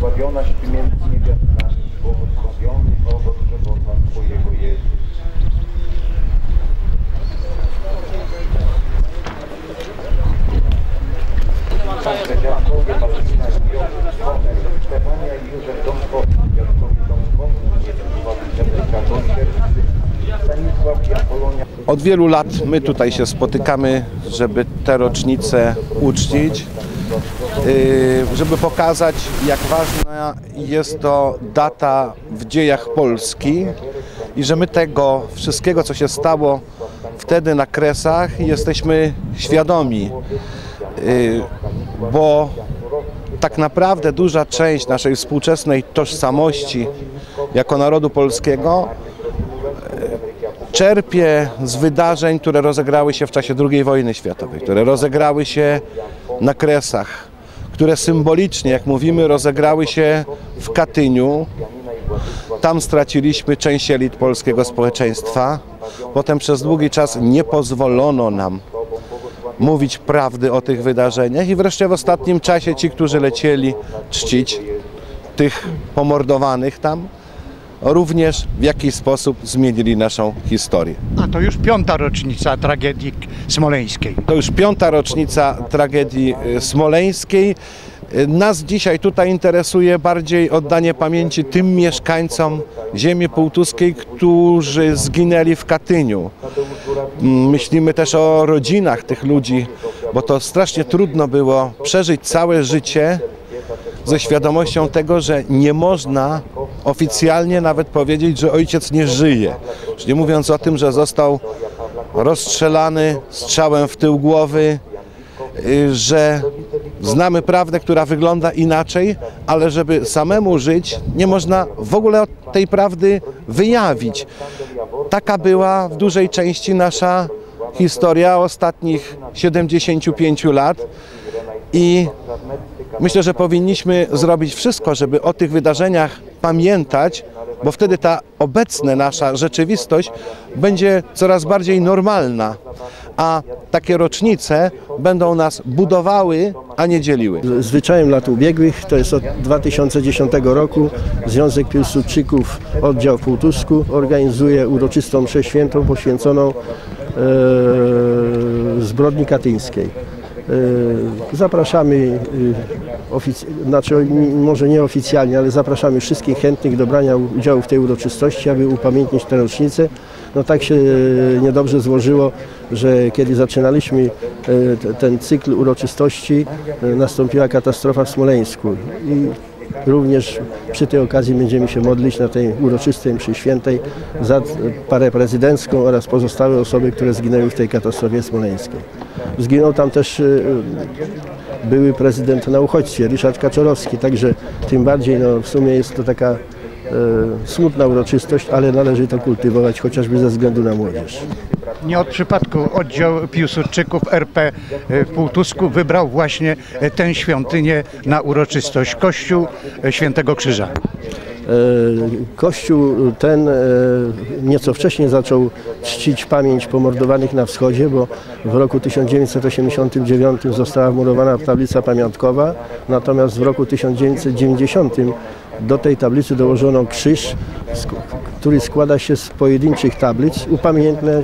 błogosławionaś Ty między niewiastami, błogosławiony owoc żywota Twojego Jezus. Dziadkowie Józef Słonek, Stefania i Józef dziadkowie. Od wielu lat my tutaj się spotykamy, żeby te rocznice uczcić, żeby pokazać, jak ważna jest to data w dziejach Polski i że my tego wszystkiego, co się stało wtedy na Kresach, jesteśmy świadomi, Yy, bo tak naprawdę duża część naszej współczesnej tożsamości jako narodu polskiego czerpie z wydarzeń, które rozegrały się w czasie II wojny światowej, które rozegrały się na Kresach, które symbolicznie, jak mówimy, rozegrały się w Katyniu. Tam straciliśmy część elit polskiego społeczeństwa. Potem przez długi czas nie pozwolono nam mówić prawdy o tych wydarzeniach i wreszcie w ostatnim czasie ci, którzy lecieli czcić tych pomordowanych tam, również w jakiś sposób zmienili naszą historię. A to już piąta rocznica tragedii smoleńskiej. To już piąta rocznica tragedii y, smoleńskiej. Y, Nas dzisiaj tutaj interesuje bardziej oddanie pamięci tym mieszkańcom ziemi półtuskiej, którzy zginęli w Katyniu. Mm, Myślimy też o rodzinach tych ludzi, bo to strasznie trudno było przeżyć całe życie ze świadomością tego, że nie można oficjalnie nawet powiedzieć, że ojciec nie żyje. Już nie mówiąc o tym, że został rozstrzelany strzałem w tył głowy, y, że znamy prawdę, która wygląda inaczej, ale żeby samemu żyć, nie można w ogóle tej prawdy wyjawić. Taka była w dużej części nasza historia ostatnich 75 lat i myślę, że powinniśmy zrobić wszystko, żeby o tych wydarzeniach pamiętać, bo wtedy ta obecna nasza rzeczywistość będzie coraz bardziej normalna, a takie rocznice będą nas budowały, a nie dzieliły. Zwyczajem lat ubiegłych, to jest od 2010 roku, Związek Piłsudczyków, oddział w Półtusku organizuje uroczystą mszę świętą poświęconą e, zbrodni katyńskiej. E, Zapraszamy, e, znaczy może nieoficjalnie, ale zapraszamy wszystkich chętnych do brania udziału w tej uroczystości, aby upamiętnić tę rocznicę. No tak się e, niedobrze złożyło, że kiedy zaczynaliśmy ten cykl uroczystości, nastąpiła katastrofa w Smoleńsku. I Również przy tej okazji będziemy się modlić na tej uroczystej mszy świętej za parę prezydencką oraz pozostałe osoby, które zginęły w tej katastrofie smoleńskiej. Zginął tam też e, były prezydent na uchodźstwie, Ryszard Kaczorowski, także tym bardziej no, w sumie jest to taka e, smutna uroczystość, ale należy to kultywować chociażby ze względu na młodzież. Nie od przypadku oddział Piłsudczyków RP w Półtusku wybrał właśnie e, tę świątynię na uroczystość Kościół e, Świętego Krzyża. E, Kościół ten e, nieco wcześniej zaczął czcić pamięć pomordowanych na wschodzie, bo w roku 1989 została wmurowana tablica pamiątkowa, natomiast w roku 1990 do tej tablicy dołożono krzyż, który składa się z pojedynczych tablic upamiętnia-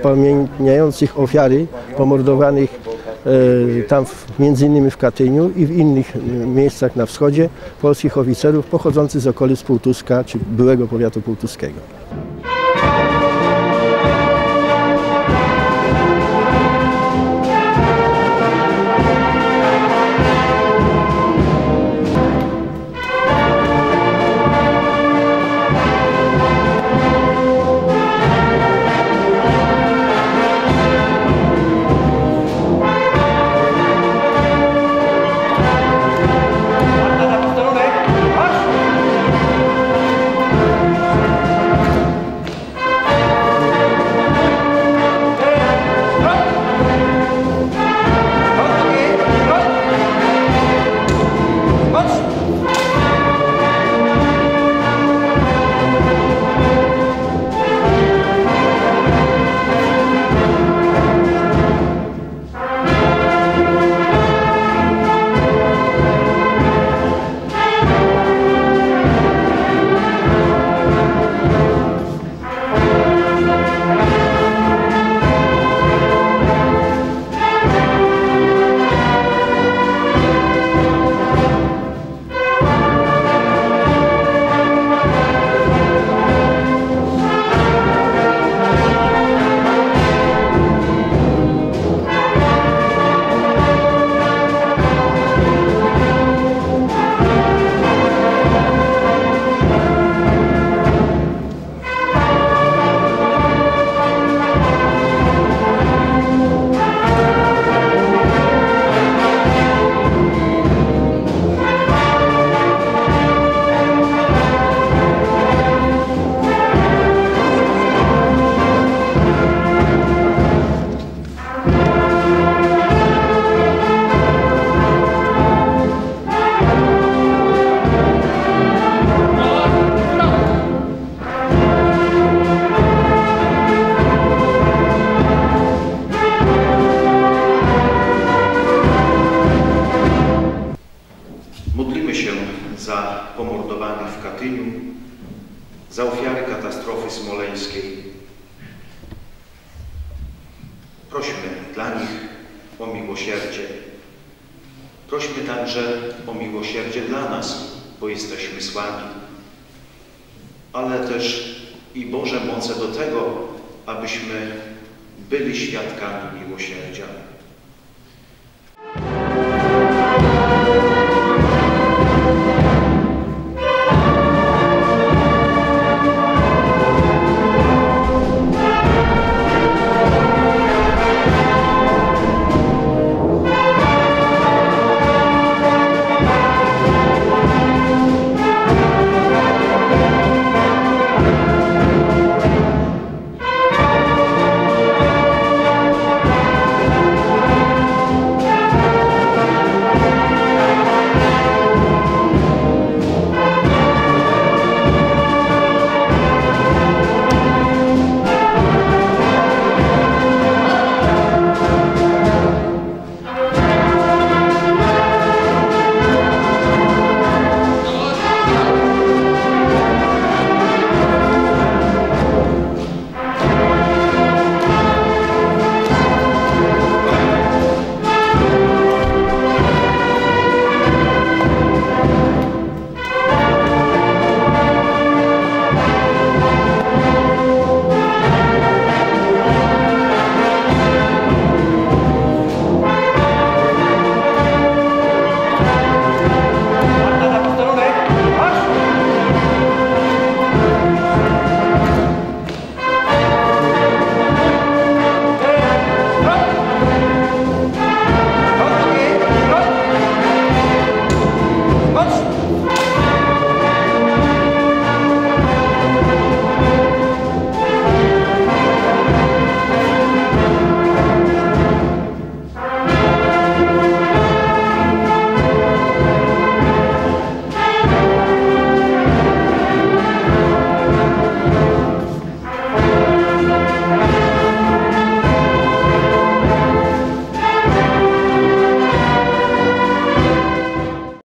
upamiętniających ofiary pomordowanych e, tam w, między innymi w Katyniu i w innych e, miejscach na wschodzie polskich oficerów pochodzących z okolic Półtuska czy byłego powiatu półtuskiego. Za ofiary katastrofy smoleńskiej. Prośmy dla nich o miłosierdzie. Prośmy także o miłosierdzie dla nas, bo jesteśmy słabi. Ale też i Boże moce do tego, abyśmy byli świadkami miłosierdzia.